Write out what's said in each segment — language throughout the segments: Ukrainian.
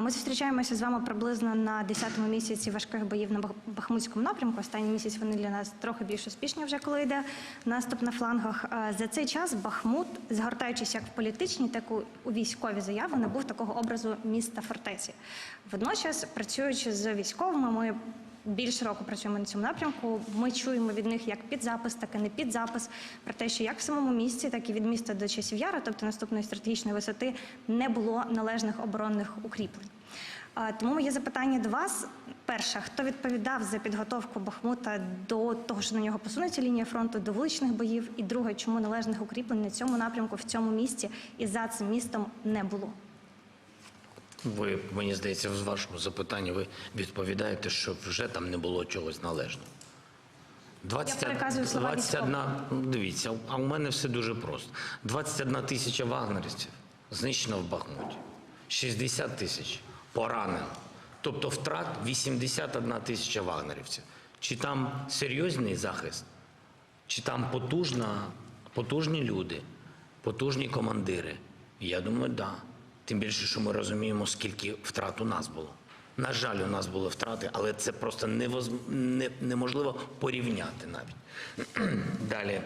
Ми зустрічаємося з вами приблизно на 10-му місяці важких боїв на Бах- Бахмутському напрямку. Останній місяць вони для нас трохи більш успішні вже коли йде наступ на флангах. За цей час Бахмут, згортаючись як в політичні, так і у військові заяви, набув такого образу міста фортеці. Водночас, працюючи з військовими, ми більше року працюємо на цьому напрямку. Ми чуємо від них як під запис, так і не під запис про те, що як в самому місті, так і від міста до часів яра, тобто наступної стратегічної висоти, не було належних оборонних укріплень. Тому моє запитання до вас: перше, хто відповідав за підготовку Бахмута до того, що на нього посунеться лінія фронту, до вуличних боїв? І друге, чому належних укріплень на цьому напрямку в цьому місті і за цим містом не було? Ви, мені здається, з вашому запитанні ви відповідаєте, що вже там не було чогось належного. 20, переказую слова 21, ну, дивіться, а у мене все дуже просто. 21 тисяча вагнерівців знищено в Бахмуті, 60 тисяч поранено. Тобто втрат 81 тисяча вагнерівців. Чи там серйозний захист, чи там потужна, потужні люди, потужні командири? Я думаю, так. Да. Тим більше, що ми розуміємо, скільки втрат у нас було. На жаль, у нас були втрати, але це просто невоз... не... неможливо порівняти навіть. Далі.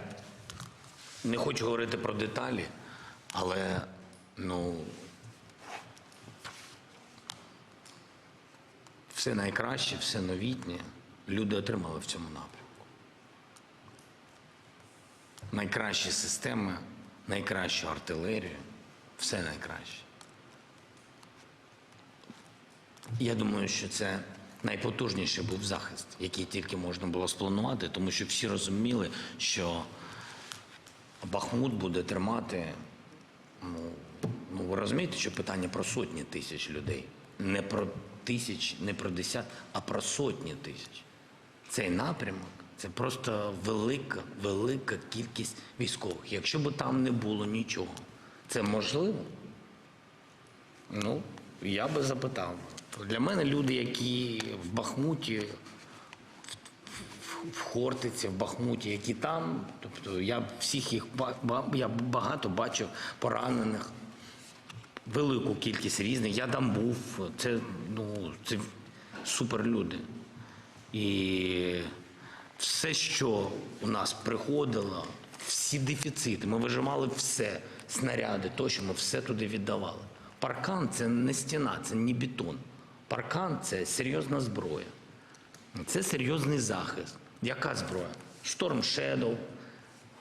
Не хочу говорити про деталі, але ну, все найкраще, все новітнє люди отримали в цьому напрямку. Найкращі системи, найкращу артилерію, все найкраще. Я думаю, що це найпотужніший був захист, який тільки можна було спланувати, тому що всі розуміли, що Бахмут буде тримати. Ну, ну ви розумієте, що питання про сотні тисяч людей, не про тисяч, не про десят, а про сотні тисяч. Цей напрямок це просто велика, велика кількість військових. Якщо б там не було нічого, це можливо? Ну, я би запитав. Для мене люди, які в Бахмуті, в, Хортиці, в Бахмуті, які там, тобто я всіх їх я багато бачив поранених, велику кількість різних. Я там був. Це ну це суперлюди. І все, що у нас приходило, всі дефіцити, ми вижимали все, снаряди, тощо ми все туди віддавали. Паркан це не стіна, це не бетон. Паркан це серйозна зброя. Це серйозний захист. Яка зброя? Шторм Shadow,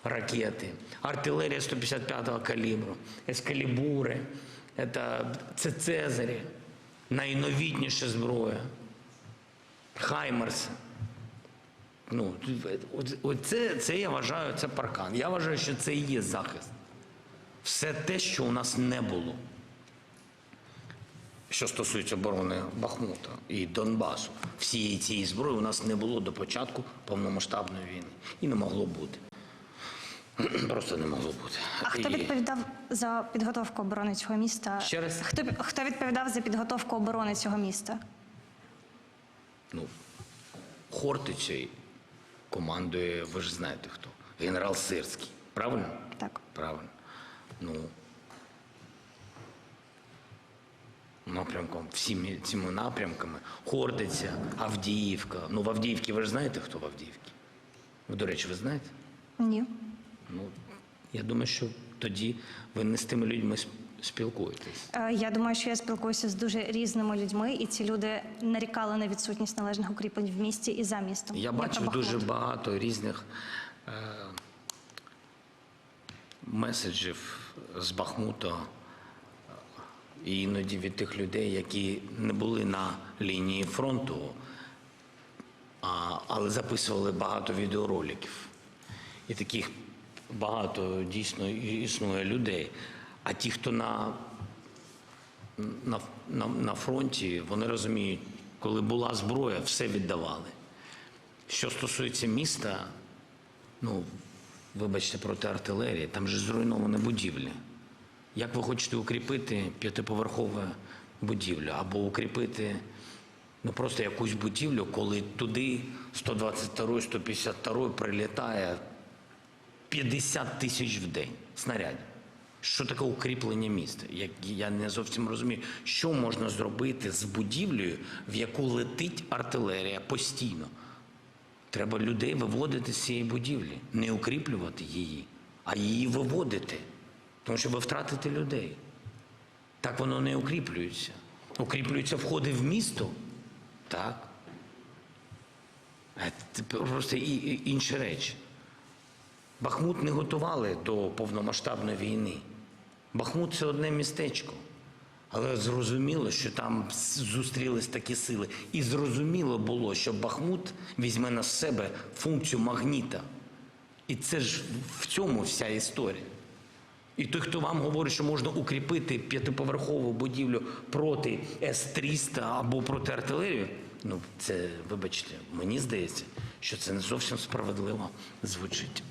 ракети, артилерія 155-го калібру, ескалібури, це, це Цезарі, найновітніша зброя, Хаймерси. Ну, от- от це, це я вважаю, це паркан. Я вважаю, що це і є захист. Все те, що у нас не було. Що стосується оборони Бахмута і Донбасу, всієї цієї зброї у нас не було до початку повномасштабної війни. І не могло бути. Просто не могло бути. А хто відповідав за підготовку оборони цього міста? Ще раз? Хто, хто відповідав за підготовку оборони цього міста? ну, Хортицею командує, ви ж знаєте хто? Генерал Сирський. Правильно? Так. Правильно. Ну, напрямком, всіми цими напрямками. Хортиця, Авдіївка. Ну, в Авдіївці ви ж знаєте, хто в Авдіївці? Ви, до речі, ви знаєте? Ні. Ну, я думаю, що тоді ви не з тими людьми спілкуєтесь. Е, Я думаю, що я спілкуюся з дуже різними людьми, і ці люди нарікали на відсутність належних укріплень в місті і за містом. Я бачив дуже багато різних е, меседжів з Бахмута, і іноді від тих людей, які не були на лінії фронту, але записували багато відеороликів. І таких багато дійсно існує людей. А ті, хто на на, на, на фронті, вони розуміють, коли була зброя, все віддавали. Що стосується міста, ну, вибачте, проти артилерії, там же зруйновані будівлі. Як ви хочете укріпити п'ятиповерхову будівлю або укріпити ну, просто якусь будівлю, коли туди 122 152 прилітає 50 тисяч в день снарядів. Що таке укріплення міста? Як я не зовсім розумію, що можна зробити з будівлею, в яку летить артилерія постійно. Треба людей виводити з цієї будівлі, не укріплювати її, а її виводити. Тому що ви втратите людей. Так воно не укріплюється. Укріплюються входи в місто. Так. Е, Це просто інші речі. Бахмут не готували до повномасштабної війни. Бахмут це одне містечко. Але зрозуміло, що там зустрілись такі сили. І зрозуміло було, що Бахмут візьме на себе функцію магніта. І це ж в цьому вся історія. І той, хто вам говорить, що можна укріпити п'ятиповерхову будівлю проти С-300 або проти артилерії, ну це, вибачте, мені здається, що це не зовсім справедливо звучить.